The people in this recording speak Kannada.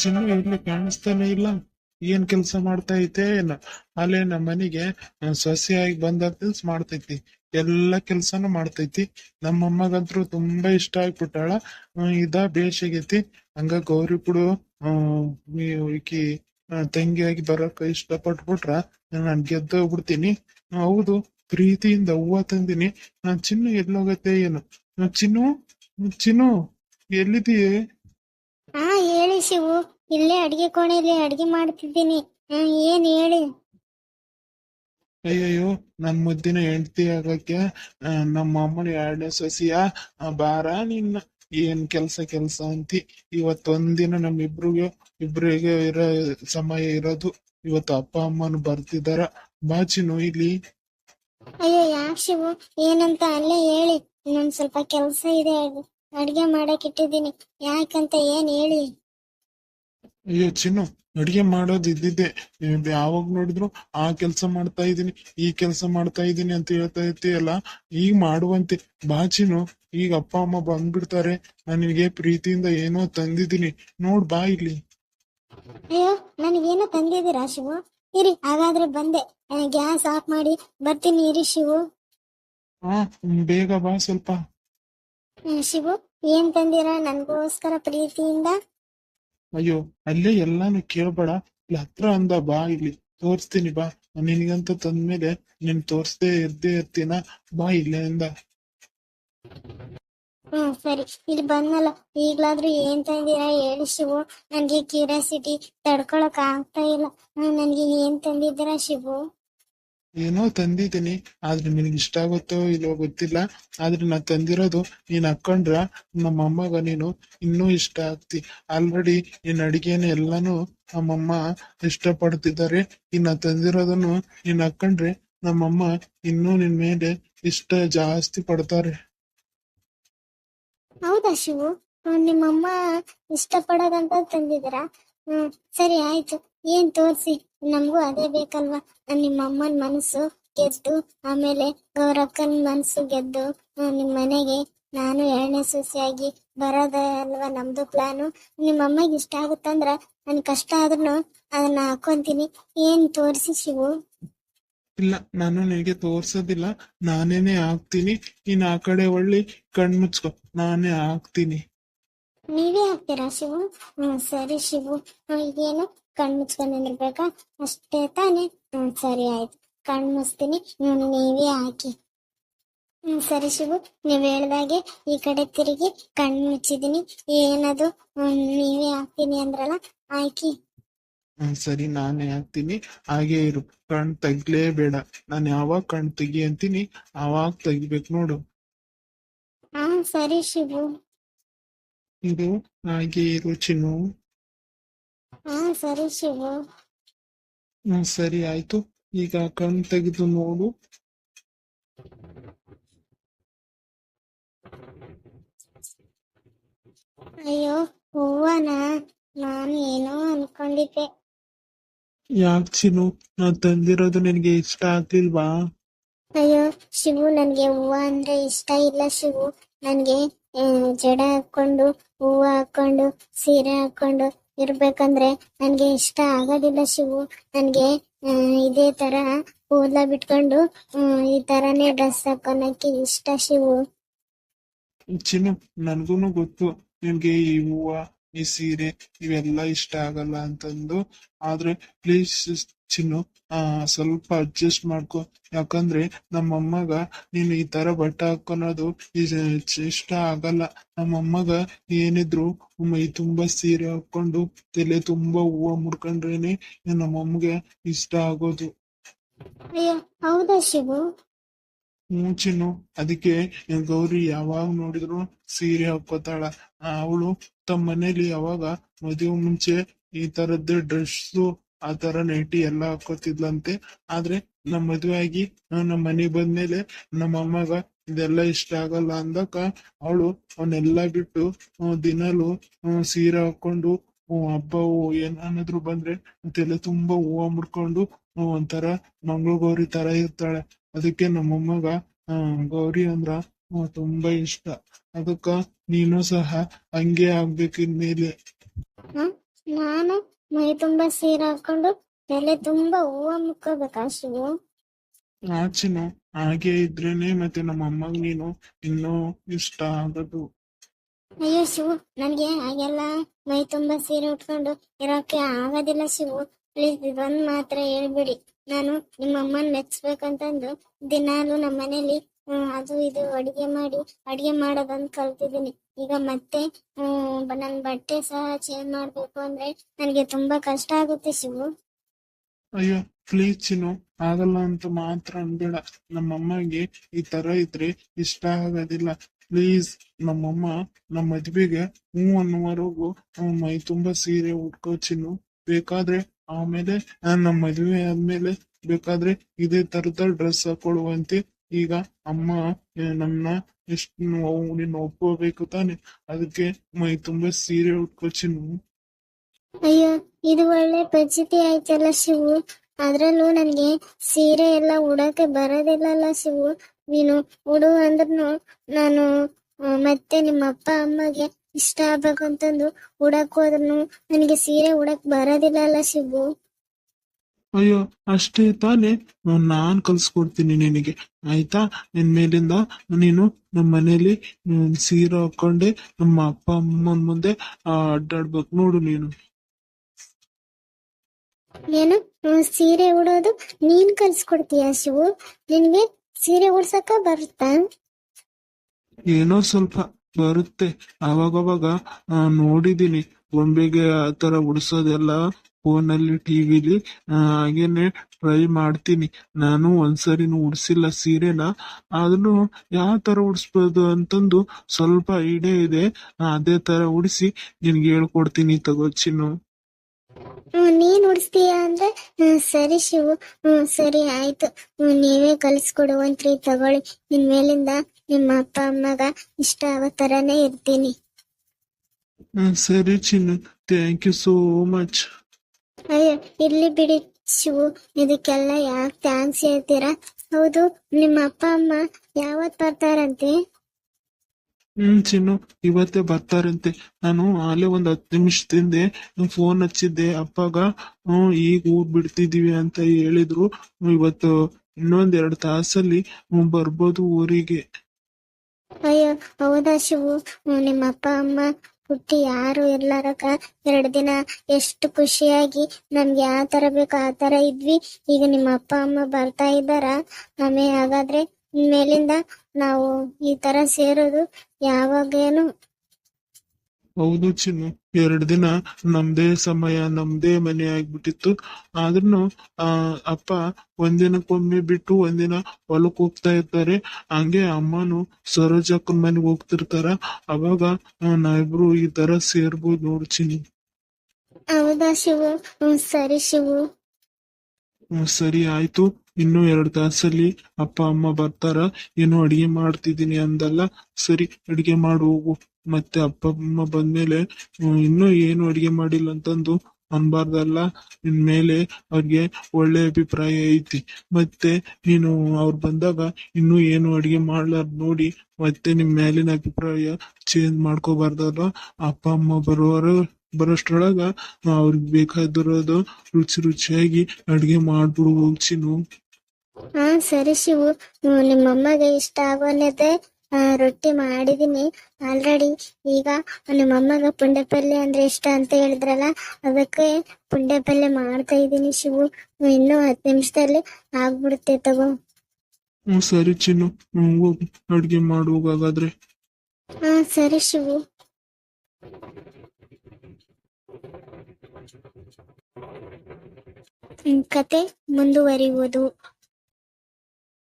ಚಿನ್ನು ಇಲ್ಲಿ ಕಾಣಿಸ್ತಾನೆ ಇಲ್ಲ. ಏನ್ ಕೆಲಸ ಮಾಡ್ತಾ ಐತೆ ಏನ ಅಲ್ಲೇ ನಮ್ಮ ಮನೆಗೆ ಸೊಸೆಯಾಗಿ ಬಂದ ಕೆಲ್ಸ ಮಾಡ್ತೈತಿ. ಎಲ್ಲ ಕೆಲ್ಸಾನು ಮಾಡ್ತೈತಿ. ನಮ್ಮಮ್ಮಗಂತ್ರು ತುಂಬಾ ಇಷ್ಟ ಆಗ್ಬಿಟ್ಟಾಳ. ಇದ ಬೇಷಾಗೈತಿ. ಹಂಗ ಗೌರಿ ಬಿಡು. ಈಕಿ ತಂಗಿಯಾಗಿ ಬರಕ ಇಷ್ಟ ಪಟ್ಬಿಟ್ರ ನಾನ್ ಗೆದ್ದೋಗ್ಬಿಡ್ತೀನಿ ಹೌದು, ಪ್ರೀತಿಯಿಂದ ಹೂವ ತಂದಿನಿ. ನಾನ್ ಚಿನ್ನು ಎಲ್ಲೋಗತ್ತೆ ಏನು? ಚಿನ್ನು ಚಿನ್ನು ಹೇಳಿ ಶಿವು ಇಲ್ಲೇ ಅಡಿಗೆ ಕೋಣೆಯಲ್ಲಿ ಅಡಿಗೆ ಮಾಡ್ತಿದ್ದೀನಿ. ಏನ್ ಹೇಳಿ? ಅಯ್ಯಯ್ಯೋ ನನ್ ಮುದ್ದಿನ ಹೆಂಡತಿ ಆಗಕ್ಕೆ ನಮ್ಮ ಅಮ್ಮನ ಎರಡನೇ ಸೊಸಿಯ ಬಾರ ನಿನ್ನ. ಏನ್ ಕೆಲ್ಸ ಕೆಲ್ಸ ಅಂತಿ? ಇವತ್ತೊಂದಿನ ನಮ್ಮಿಬ್ರಿಗೆ ಇಬ್ರಿಗೆ ಇರೋ ಸಮಯ ಇರೋದು. ಇವತ್ತು ಅಪ್ಪ ಅಮ್ಮನು ಬರ್ತಿದಾರ. ಬಾಚಿನು ಇಲ್ಲಿ. ಅಯ್ಯೋ ಯಾಕೆ ಶಿವು ಏನಂತ ಅಲ್ಲೇ ಹೇಳಿ. ನನ್ ಸ್ವಲ್ಪ ಕೆಲ್ಸ ಇದೆ ಅಡ್- ಅಡ್ಗೆ ಮಾಡಕ್ ಇಟ್ಟಿದ್ದೀನಿ. ಯಾಕಂತ ಏನ್ ಹೇಳಿ? ಅಯ್ಯೋ ಚಿನ್ನು ಅಡಿಗೆ ಮಾಡೋದು ಇದ್ದಿದ್ದೆ. ಯಾವಾಗ ನೋಡಿದ್ರು ಆ ಕೆಲಸ ಮಾಡ್ತಾ ಇದೀನಿ ಈ ಕೆಲಸ ಮಾಡ್ತಾ ಇದೀನಿ ಅಂತ ಹೇಳ್ತಾ ಇರ್ತೀಯಲ್ಲ ಈಗ ಮಾಡುವಂತೆ. ಬಾಚಿನು ಈಗ ಅಪ್ಪ ಅಮ್ಮ ಬಂದ್ಬಿಡ್ತಾರೆ. ನನಗೆ ಪ್ರೀತಿಯಿಂದ ಏನೋ ತಂದಿದ್ದೀನಿ. ನೋಡ್ ಬಾ ಇಲ್ಲಿ. ಅಯ್ಯೋ ನನಗೇನೋ ತಂದಿದ್ದೀರಾ ಶಿವು? ಇರಿ ಹಾಗಾದ್ರೆ ಬಂದೆ. ಗ್ಯಾಸ್ ಆಫ್ ಮಾಡಿ ಬರ್ತೀನಿ ಇರಿ ಶಿವು. ಹಾ ಬೇಗ ಬಾ ಸ್ವಲ್ಪ. ಹ್ಮ್, ಶಿವು ಏನ್ ತಂದಿರಾ? ನನ್ಗೋಸ್ಕರ ಪ್ರೀತಿಯಿಂದ ಅಯ್ಯೋ, ಅಲ್ಲೇ ಎಲ್ಲಾನು ಕೇಳ್ಬೇಡ. ಇಲ್ಲಿ ಹತ್ರ ಅಂದ, ಬಾ ಇಲ್ಲಿ, ತೋರಿಸ್ತೀನಿ, ಬಾ. ನಿನಗಂತ ತಂದ್ಮೇಲೆ ನಿನ್ ತೋರ್ಸ್ದೆ ಇರ್ದೇ ಇರ್ತೀನ? ಬಾ ಇಲ್ಲೇ ಅಂದ. ಹ್ಮ್, ಸರಿ. ಇಲ್ಲಿ ಬಂದ್ನಲ್ಲ, ಈಗ್ಲಾದ್ರೂ ಏನ್ ತಂದಿರಾ ಹೇಳಿ ಶಿವು. ನನ್ಗೆ ಕ್ಯೂರಿಯಾಸಿಟಿ ತಡ್ಕೊಳಕ್ ಆಗ್ತಾ ಇಲ್ಲ. ನನ್ಗೆ ಏನ್ ತಂದಿದ್ದೀರಾ ಶಿವು? ಏನೋ ತಂದಿದ್ದೀನಿ, ಆದ್ರೆ ನಿನಗೆ ಇಷ್ಟ ಆಗುತ್ತೋ ಇಲ್ಲೋ ಗೊತ್ತಿಲ್ಲ. ಆದ್ರೆ ನಾ ತಂದಿರೋದು ನೀನ್ ಹಾಕೊಂಡ್ರ ನಮ್ಮ ಅಮ್ಮಗ ನೀನು ಇನ್ನೂ ಇಷ್ಟ ಆಗ್ತಿ. ಆಲ್ರೆಡಿ ನಿನ್ ಅಡಿಗೆನ ಎಲ್ಲಾನು ನಮ್ಮಮ್ಮ ಇಷ್ಟ ಪಡ್ತಿದ್ದಾರೆ ಇನ್ನ ತಂದಿರೋದನ್ನು ನೀನ್ ಹಾಕೊಂಡ್ರೆ ನಮ್ಮಮ್ಮ ಇನ್ನೂ ನಿನ್ ಮೇಲೆ ಇಷ್ಟ ಜಾಸ್ತಿ ಪಡ್ತಾರೆ. ಹೌದಾ ಶಿವು? ನಿಮ್ಮಮ್ಮ ಇಷ್ಟ ಪಡೋದಂತ ತಂದಿದ್ದೀರಾ? ಹ್ಮ್, ಸರಿ, ಆಯ್ತು. ಏನ್ ತೋರ್ಸಿ? ನಮಗೂ ಅದೇ ಬೇಕಲ್ವಾ? ನಾನ್ ನಿಮ್ಮ ಅಮ್ಮನ ಮನಸ್ಸು ಗೆದ್ದು ಆಮೇಲೆ ಗೌರಕ್ಕನ ಮನಸ್ಸು ಗೆದ್ದು ನಿಮ್ ಮನೆಗೆ ನಾನು ಎರಡನೇ ಸೊಸೆಯಾಗಿ ಬರೋದ ಅಲ್ವಾ ನಮ್ದು ಪ್ಲಾನು? ನಿಮ್ಮ ಅಮ್ಮಗೆ ಇಷ್ಟ ಆಗುತ್ತಂದ್ರ ನನ್ ಕಷ್ಟ ಆದ್ರೂ ಅದನ್ನ ಹಾಕೊಂತೀನಿ. ಏನ್ ತೋರಿಸಿ ಶಿವು? ಇಲ್ಲ ನಾನು ನಿನಗೆ ತೋರ್ಸೋದಿಲ್ಲ. ನಾನೇನೆ ಹಾಕ್ತೀನಿ. ನೀನ್ ಆ ಕಡೆ ಒಳ್ಳಿ ಕಣ್ ಮುಚ್ಕೊ. ನಾನೇ ಹಾಕ್ತೀನಿ. ನೀವೇ ಹಾಕ್ತೀರಾ ಶಿವು? ಹ್ಮ್ ಸರಿ ಶಿವು. ಏನು ಕಣ್ ಮುಚ್ಕೊಂಡು ನಿಂದಿರ್ಬೇಕಾ? ಅಷ್ಟೇ ತಾನೇ. ಹ್ಮ್ ಸರಿ ಆಯ್ತು. ಕಣ್ ಮುಚ್ತೀನಿ. ಹ್ಮ್ ನೀವೇ ಹಾಕಿ. ಹ್ಮ್ ಸರಿ ಶಿವು. ನೀವ್ ಹೇಳ್ದಾಗೆ ಈ ಕಡೆ ತಿರುಗಿ ಕಣ್ ಮುಚ್ಚಿದೀನಿ ಏನದು? ನೀವೇ ಹಾಕ್ತೀನಿ ಅಂದ್ರಲ್ಲ? ಹಾಕಿ. ಹ್ಮ್ ಸರಿ ನಾನೇ ಹಾಕ್ತೀನಿ. ಹಾಗೆ ಇರು. ಕಣ್ ತೆಗ್ಲೇಬೇಡ. ನಾನು ಯಾವಾಗ ಕಣ್ ತೆಗಿ ಅಂತೀನಿ ಆವಾಗ ತೆಗಿಬೇಕು ನೋಡು. ಹಾ ಸರಿ ಶಿವು. ಇದು ಹಾಗೆ ಇರು ಚಿನ್ನು. ಹಾ ಸರಿ ಶಿವ. ಹ್ಮ್ ಸರಿ ಆಯ್ತು. ಈಗ ಕಣ್ ತೆಗೆದು ನೋಡು. ಅಯ್ಯೋ ಹೂವನ ನಾನು ಏನೋ ಅನ್ಕೊಂಡಿದ್ದೆ. ಯಾಕ್ ಚಿನ್ನು ನಾನ್ ತಂದಿರೋದು ನಿನಗೆ ಇಷ್ಟ ಆಗ್ಲಿಲ್ವಾ? ಅಯ್ಯೋ ಶಿವು ನನ್ಗೆ ಹೂವ ಅಂದ್ರೆ ಇಷ್ಟ ಇಲ್ಲ ಶಿವು. ನನ್ಗೆ ಆ, ಜಡ ಹಾಕೊಂಡು ಹೂವ ಹಾಕೊಂಡು ಸೀರೆ ಹಾಕೊಂಡು ಇರ್ಬೇಕಂದ್ರೆ ನನ್ಗೆ ಇಷ್ಟ ಆಗೋದಿಲ್ಲ ಶಿವು. ನನ್ಗೆ ಇದೇ ತರ ಕೂದಲ ಬಿಟ್ಕೊಂಡು ಈ ತರನೇ ಡ್ರೆಸ್ ಹಾಕೊಳಕ್ಕೆ ಇಷ್ಟ ಶಿವು. ಚಿನ್ನು, ನನ್ಗೂನು ಗೊತ್ತು. ನಿಮ್ಗೆ ಈ ಹೂವ, ಈ ಸೀರೆ ಇವೆಲ್ಲ ಇಷ್ಟ ಆಗಲ್ಲ ಅಂತಂದು. ಆದ್ರೆ ಪ್ಲೀಸ್ ಚಿನ್ನು ಆ ಸ್ವಲ್ಪ ಅಡ್ಜಸ್ಟ್ ಮಾಡ್ಕೊ. ಯಾಕಂದ್ರೆ ನಮ್ಮಮ್ಮಗ ನೀನು ಈ ತರ ಬಟ್ಟೆ ಹಾಕೊಳೋದು ಇಷ್ಟ ಆಗಲ್ಲ. ನಮ್ಮಮ್ಮಗ ಏನಿದ್ರು ಮೈ ತುಂಬಾ ಸೀರೆ ಹಾಕೊಂಡು ತಲೆ ತುಂಬಾ ಹೂವ ಮುಡ್ಕೊಂಡ್ರೇನೆ ನಮ್ಮಮ್ಮಗೆ ಇಷ್ಟ ಆಗೋದು. ಹೌದಾ ಶಿವು? ಚಿನ್ನು ಅದಕ್ಕೆ ಗೌರಿ ಯಾವಾಗ ನೋಡಿದ್ರು ಸೀರೆ ಹಾಕೋತಾಳ ಅವಳು ತಮ್ಮ ಮನೇಲಿ ಯಾವಾಗ ಮದುವೆ ಮುಂಚೆ ಈ ತರದ್ದು ಡ್ರೆಸ್ಸು ಆ ತರ ನೈಟಿ ಎಲ್ಲ ಹಾಕೋತಿದ್ಲಂತೆ. ಆದ್ರೆ ನಮ್ ಮದ್ವೆ ಆಗಿ ನಮ್ ಮನೆಗ್ ಬಂದ್ಮೇಲೆ ನಮ್ಮ ಅಮ್ಮಗ ಇದೆಲ್ಲ ಇಷ್ಟ ಆಗಲ್ಲ ಅಂದಕ ಅವಳು ಅವನ್ನೆಲ್ಲಾ ಬಿಟ್ಟು ದಿನಾಲು ಸೀರೆ ಹಾಕೊಂಡು ಹಬ್ಬ ಏನಾದ್ರು ಬಂದ್ರೆ ತಲೆ ತುಂಬಾ ಹೂವ ಮುಡ್ಕೊಂಡು ಒಂಥರ ಮಂಗಳ ಗೌರಿ ತರ ಇರ್ತಾಳೆ. ಅದಕ್ಕೆ ನಮ್ಮಮ್ಮಗ ಗೌರಿ ಅಂದ್ರ ತುಂಬಾ ಇಷ್ಟ. ಅದಕ್ಕ ನೀನು ಸಹ ಹಂಗೆ ಆಗ್ಬೇಕಿದ್ಮೇಲೆ. ನಾನು ಮೈ ತುಂಬಾ ಸೀರೆ ಹಾಕೊಂಡು ತಲೆ ತುಂಬಾ ಹೂವ ಮುಕ್ಕೋಬೇಕು ಶಿವು ಆಚಿನ ಹಾಗೆ ಇದ್ರೇನೆ ಮತ್ತೆ ನಮ್ಮ ಅಮ್ಮಗ್ ನೀನು ಇನ್ನೂ ಇಷ್ಟ ಆಗೋದು. ಅಯ್ಯೋ ಶಿವು ನನ್ಗೆ ಹಾಗೆಲ್ಲ ಮೈ ತುಂಬಾ ಸೀರೆ ಉಟ್ಕೊಂಡು ಇರೋಕೆ ಆಗೋದಿಲ್ಲ ಶಿವು. ಪ್ಲೀಸ್ ಇದೊಂದ್ ಮಾತ್ರ ಹೇಳ್ಬಿಡಿ. ನಾನು ನಿಮ್ಮ ಅಮ್ಮನ್ ಮೆಚ್ಬೇಕಂತಂದು ದಿನಾಲು ನಮ್ಮ ಮನೇಲಿ ಅದು ಇದು ಅಡಿಗೆ ಮಾಡಿ ಅಡಿಗೆ ಮಾಡೋದನ್ನ ಕಲ್ತಿದ್ದೀನಿ. ಈಗ ಮತ್ತೆ ನನ್ನ ನನ್ ಬಟ್ಟೆ ಸಹ ಚೇಂಜ್ ಮಾಡ್ಬೇಕು ಅಂದ್ರೆ ನನಗೆ ತುಂಬಾ ಕಷ್ಟ ಆಗುತ್ತೆ ಶಿವು. ಅಯ್ಯೋ ಪ್ಲೀಸ್ ಚಿನ್ನು ಆಗಲ್ಲ ಅಂತ ಮಾತ್ರ ಅನ್ಬೇಡ. ನಮ್ಮಮ್ಮಗೆ ಈ ತರ ಇದ್ರೆ ಇಷ್ಟ ಆಗೋದಿಲ್ಲ. ಪ್ಲೀಸ್ ನಮ್ಮಮ್ಮ ನಮ್ಮ ಮದ್ವೆಗೆ ಹ್ಞೂ ಅನ್ನುವರೆಗೂ ಮೈ ತುಂಬಾ ಸೀರೆ ಉಟ್ಕೋ ಚಿನ್ನು. ಬೇಕಾದ್ರೆ ಆಮೇಲೆ ನಮ್ಮ ಮದ್ವೆ ಆದ್ಮೇಲೆ ಬೇಕಾದ್ರೆ ಇದೇ ತರದ ಡ್ರೆಸ್ ಹಾಕೊಳ್ಳುವಂತೆ ಈಗ ಅಮ್ಮ ಆ, ನಮ್ನ ನೋವು ನೀನು ಒಪ್ಕೋಬೇಕು ತಾನೆ. ಅದಕ್ಕೆ ಮೈ ತುಂಬಾ ಸೀರೆ ಉಟ್ಕೋ ಚಿನ್ನು ಅಯ್ಯೋ, ಇದು ಒಳ್ಳೆ ಪರಿಸ್ಥಿತಿ ಆಯ್ತಲ್ಲ ಶಿವು. ಅದ್ರಲ್ಲೂ ನನ್ಗೆ ಸೀರೆ ಎಲ್ಲ ಉಡಕ್ಕೆ ಬರೋದಿಲ್ಲಲ್ಲ ಶಿವು. ನೀನು ಉಡು ಅಂದ್ರೂ ನಾನು ಮತ್ತೆ ನಿಮ್ಮ ಅಪ್ಪ ಅಮ್ಮಗೆ ಇಷ್ಟ ಆಗ್ಬೇಕಂತಂದು ಉಡಕ್ ಹೋದ್ರು ನನಗೆ ಸೀರೆ ಉಡಕ್ ಬರೋದಿಲ್ಲಲ್ಲ ಶಿವು. ಅಯ್ಯೋ ಅಷ್ಟೇ ತಾನೆ. ನಾನ್ ಕಲ್ಸ್ಕೊಡ್ತೀನಿ ನಿನಗೆ. ಆಯ್ತಾ? ನಿನ್ ಮೇಲಿಂದ ನೀನು ನಮ್ಮ ಮನೇಲಿ ಸೀರೆ ಹಾಕೊಂಡೆ ನಮ್ಮ ಅಪ್ಪ ಅಮ್ಮನ ಮುಂದೆ ಅಡ್ಡಾಡ್ಬೇಕು. ನೋಡು ನೀನು. ಏನು? ಸೀರೆ ಉಡೋದು ನೀನ್ ಕಲ್ಸ್ಕೊಡ್ತೀಯ ಶಿವು? ನಿನ್ಗೆ ಸೀರೆ ಉಡ್ಸಕ ಬರುತ್ತಾ? ಏನೋ ಸ್ವಲ್ಪ ಬರುತ್ತೆ. ಅವಾಗವಾಗ ನೋಡಿದೀನಿ. ಗೊಂಬೆಗೆ ಆ ತರ ಉಡ್ಸೋದೆಲ್ಲ ಫೋನಲ್ಲಿ ಟಿವಿಲಿ ಹಾಗೇನೆ ಟ್ರೈ ಮಾಡ್ತೀನಿ. ನಾನು ಒಂದ್ಸರಿನೂ ಉಡ್ಸಿಲ್ಲ ಸೀರೆನ. ಆದ್ರೂ ಯಾವ ತರ ಉಡ್ಸ್ಬೋದು ಅಂತಂದು ಸ್ವಲ್ಪ ಐಡಿಯಾ ಇದೆ. ಅದೇ ತರ ಉಡ್ಸಿ ನಿನ್ಗೆ ಹೇಳ್ಕೊಡ್ತೀನಿ ತಗೋ ಚಿನ್ನು. ನೀನ್ ಉಡ್ಸ್ತೀಯ ಅಂದ್ರೆ ಹ್ಮ್, ಸರಿ ಶಿವು. ಹ್ಮ್ ಸರಿ ಆಯ್ತು. ನೀವೇ ನೀವೇ ಕಲಿಸ್ಕೊಡುವಂತ್ರಿ ತಗೊಳ್ಳಿ. ನಿನ್ ಮೇಲಿಂದ ನಿಮ್ಮ ಅಪ್ಪ ಅಮ್ಮಗ ಇಷ್ಟ ಆಗೋ ತರಾನೇ ಇರ್ತೀನಿ. ಹ್ಮ್, ಸರಿ Chinnu. Thank you so much ಅಯ್ಯೋ ಇರ್ಲಿ ಬಿಡಿ ಶಿವು ಇದಕ್ಕೆಲ್ಲ ಯಾಕೆ ಥ್ಯಾಂಕ್ಸ್ ಹೇಳ್ತೀರಾ? ಹೌದು ನಿಮ್ಮ ಅಪ್ಪ ಅಮ್ಮ ಯಾವತ್ ಬರ್ತಾರಂತೆ? ಹ್ಮ್ ಚಿನ್ನು ಇವತ್ತೇ ಬರ್ತಾರಂತೆ. ನಾನು ಆಲೆ ಒಂದ್ ಹತ್ತು ನಿಮಿಷದಿಂದ ಫೋನ್ ಹಚ್ಚಿದ್ದೆ. ಅಪ್ಪಗ ಹ್ಮ್ ಈಗ ಊರ್ ಬಿಡ್ತಿದೀವಿ ಅಂತ ಹೇಳಿದ್ರು. ಇವತ್ತು ಇನ್ನೊಂದ್ ಎರಡ್ ತಾಸಲ್ಲಿ ಬರ್ಬೋದು ಊರಿಗೆ. ಅಯ್ಯೋ ಹೌದಾ ಶಿವು? ನಿಮ್ಮ ಅಪ್ಪ ಅಮ್ಮ ಹುಟ್ಟಿ ಯಾರು ಇರ್ಲಾರಕ ಎರಡು ದಿನ ಎಷ್ಟು ಖುಷಿಯಾಗಿ ನಮ್ಗೆ ಯಾವ ತರ ಬೇಕು ಆ ತರ ಇದ್ವಿ. ಈಗ ನಿಮ್ಮ ಅಪ್ಪ, ಅಮ್ಮ ಬರ್ತಾ ಇದ್ದಾರ? ಆಮೇಲೆ ಹಾಗಾದ್ರೆ ಮೇಲಿಂದ ನಾವು ಈ ತರ ಸೇರೋದು ಯಾವಾಗೇನು ಹೌದು ಚಿನ್ನು. ಎರಡ್ ದಿನ ನಮ್ದೇ ಸಮಯ ನಮ್ದೇ ಮನೆ ಆಗ್ಬಿಟ್ಟಿತ್ತು. ಆದ್ರೂ ಆ ಅಪ್ಪ ಒಂದಿನಕ್ಕೊಮ್ಮೆ ಬಿಟ್ಟು ಒಂದಿನ ಹೊಲಕ್ ಹೋಗ್ತಾ ಇರ್ತಾರೆ ಹಂಗೆ ಅಮ್ಮನು ಸರೋಜಕ್ಕನ ಮನೆಗೆ ಹೋಗ್ತಿರ್ತಾರ. ಅವಾಗ ನಾವಿಬ್ರು ಈ ತರ ಸೇರ್ಬೋದು ನೋಡು ಚಿನ್ನು. ಹೌದಾ ಶಿವು? ಹ್ಮ್ ಸರಿ ಶಿವು. ಸರಿ ಆಯ್ತು. ಇನ್ನು ಎರಡ್ ತಾಸಲ್ಲಿ ಅಪ್ಪ ಅಮ್ಮ ಬರ್ತಾರ. ಏನು ಅಡಿಗೆ ಮಾಡ್ತಿದ್ದೀನಿ ಅಂದಲ್ಲ. ಸರಿ ಅಡಿಗೆ ಮಾಡು ಹೋಗು. ಮತ್ತೆ ಅಪ್ಪ, ಅಮ್ಮ ಬಂದ್ಮೇಲೆ ಇನ್ನೂ ಏನು ಅಡಿಗೆ ಮಾಡಿಲ್ಲ ಅಂತಂದು ಅನ್ಬಾರ್ದಲ್ಲ. ನಿನ್ ಮೇಲೆ ಅವ್ರಿಗೆ ಒಳ್ಳೆ ಅಭಿಪ್ರಾಯ ಐತಿ. ಮತ್ತೆ ನೀನು ಅವ್ರು ಬಂದಾಗ ಇನ್ನೂ ಏನು ಅಡಿಗೆ ಮಾಡ್ಲಾರ್ದ್ ನೋಡಿ, ಮತ್ತೆ ನಿಮ್ ಮೇಲಿನ ಅಭಿಪ್ರಾಯ ಚೇಂಜ್ ಮಾಡ್ಕೋಬಾರ್ದಲ್ಲ ಅಪ್ಪ, ಅಮ್ಮ ಬರೋರು ಬರೋಷ್ಟ್ರೊಳಗ ಅವ್ರಿಗೆ ಬೇಕಾದಿರೋದು ರುಚಿ ರುಚಿಯಾಗಿ ಅಡ್ಗೆ ಮಾಡ್ಬಿಡು ಹೋಗ್ಚಿನು ಹಾ ಸರಿ ಶಿವು. ನಿಮ್ಮಮ್ಮಗೆ ಇಷ್ಟ ಆಗೋಲ್ಲದೆ ರೊಟ್ಟಿ ಮಾಡಿದೀನಿ. ಆಲ್ರೆಡಿ ಈಗ ನಿಮ್ಮ ಅಮ್ಮಗ ಪುಂಡೆ ಪಲ್ಯ ಅಂದ್ರೆ ಇಷ್ಟ ಅಂತ ಹೇಳಿದ್ರಲ್ಲ ಅದಕ್ಕೆ ಪುಂಡೆ ಪಲ್ಯ ಮಾಡ್ತಾ ಇದ್ದೀನಿ ಶಿವು. ಇನ್ನೂ ಹತ್ತು ನಿಮಿಷದಲ್ಲಿ ಆಗ್ಬಿಡುತ್ತೆ ತಗೋ. ಸರಿ ಚಿನ್ನು. ಹೋಗು ಅಡ್ಗೆ ಮಾಡುವಾಗಾದ್ರೆ ಹಾ ಸರಿ ಶಿವು. ಕತೆ ಮುಂದುವರಿಯುವುದು.